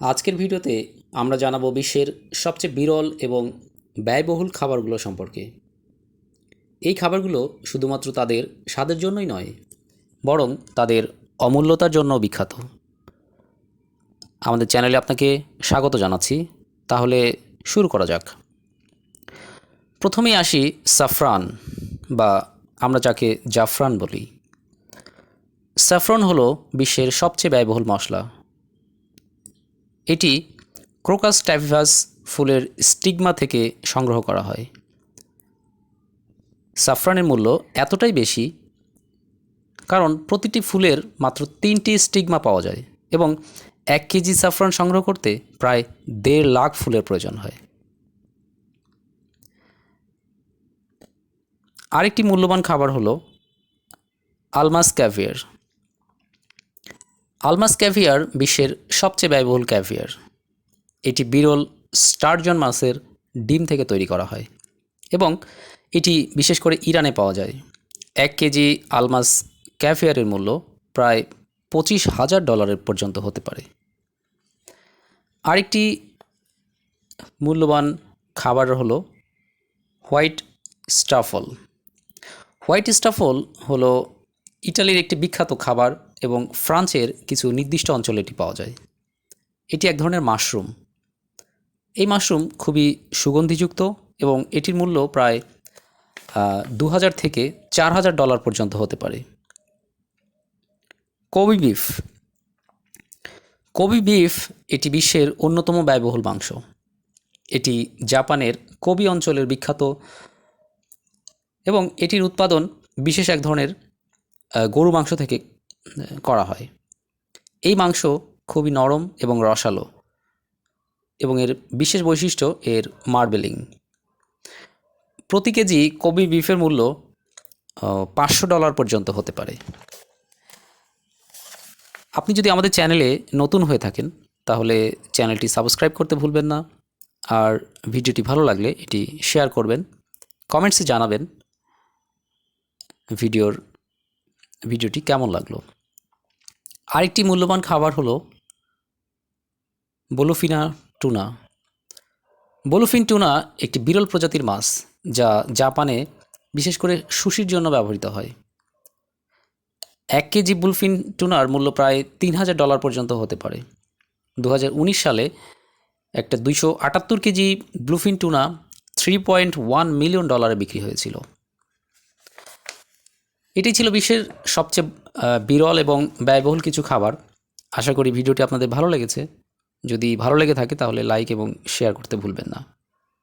আজকের ভিডিওতে আমরা জানাব বিশ্বের সবচেয়ে বিরল এবং ব্যয়বহুল খাবারগুলো সম্পর্কে। এই খাবারগুলো শুধুমাত্র তাদের স্বাদের জন্যই নয়, বরং তাদের অমূল্যতার জন্য বিখ্যাত। আমাদের চ্যানেলে আপনাকে স্বাগত জানাচ্ছি। তাহলে শুরু করা যাক। প্রথমেই আসি সাফরান, বা আমরা যাকে জাফরান বলি। স্যাফরন হলো বিশ্বের সবচেয়ে ব্যয়বহুল মশলা। এটি ক্রোকাস ট্যাভিভাস ফুলের স্টিগমা থেকে সংগ্রহ করা হয়। সাফরানের মূল্য এতটাই বেশি কারণ প্রতিটি ফুলের মাত্র তিনটি স্টিগমা পাওয়া যায় এবং এক কেজি সাফরান সংগ্রহ করতে প্রায় দেড় লাখ ফুলের প্রয়োজন হয়। আরেকটি মূল্যবান খাবার হলো আলমাস ক্যাভিয়ার। আলমাস ক্যাভিয়ার বিশ্বের সবচেয়ে ব্যয়বহুল ক্যাভিয়ার। এটি বিরল স্টারজন মাছের ডিম থেকে তৈরি করা হয় এবং এটি বিশেষ করে ইরানে পাওয়া যায়। এক কেজি আলমাস ক্যাভিয়ারের মূল্য প্রায় পঁচিশ হাজার ডলারের পর্যন্ত হতে পারে। আরেকটি মূল্যবান খাবার হলো হোয়াইট স্টাফল। হোয়াইট স্টাফল হলো ইটালির একটি বিখ্যাত খাবার এবং ফ্রান্সের কিছু নির্দিষ্ট অঞ্চলে এটি পাওয়া যায়। এটি এক ধরনের মাশরুম। এই মাশরুম খুবই সুগন্ধিযুক্ত এবং এটির মূল্য প্রায় দু হাজার থেকে চার হাজার ডলার পর্যন্ত হতে পারে। কবি বিফ। কবি বিফ এটি বিশ্বের অন্যতম ব্যয়বহুল মাংস। এটি জাপানের কবি অঞ্চলের বিখ্যাত এবং এটির উৎপাদন বিশেষ এক ধরনের গরু মাংস থেকে করা হয়। এই মাংস খুবই নরম এবং রসালো এবং এর বিশেষ বৈশিষ্ট্য এর মার্বেলিং। প্রতি কেজি কবি বিফের মূল্য পাঁচশো ডলার পর্যন্ত হতে পারে। আপনি যদি আমাদের চ্যানেলে নতুন হয়ে থাকেন, তাহলে চ্যানেলটি সাবস্ক্রাইব করতে ভুলবেন না। আর ভিডিওটি ভালো লাগলে এটি শেয়ার করবেন, কমেন্টসে জানাবেন। ভিডিওর ভিডিওটি কেমন লাগল? আরেকটি মূল্যবান খাবার হলো বলুফিনা টুনা। বলুফিন টুনা একটি বিরল প্রজাতির মাছ যা জাপানে বিশেষ করে সুশির জন্য ব্যবহৃত হয়। এক কেজি বুলফিন টুনার মূল্য প্রায় তিন হাজার ডলার পর্যন্ত হতে পারে। দু হাজার উনিশ সালে একটা দুইশো আটাত্তর KG bluefin tuna three point one million ডলারে বিক্রি হয়েছিল। এটি ছিল বিশ্বের সবচেয়ে বিরল এবং ব্যয়বহুল কিছু খাবার। আশা করি ভিডিওটি আপনাদের ভালো লেগেছে। যদি ভালো লেগে থাকে তাহলে লাইক এবং শেয়ার করতে ভুলবেন না।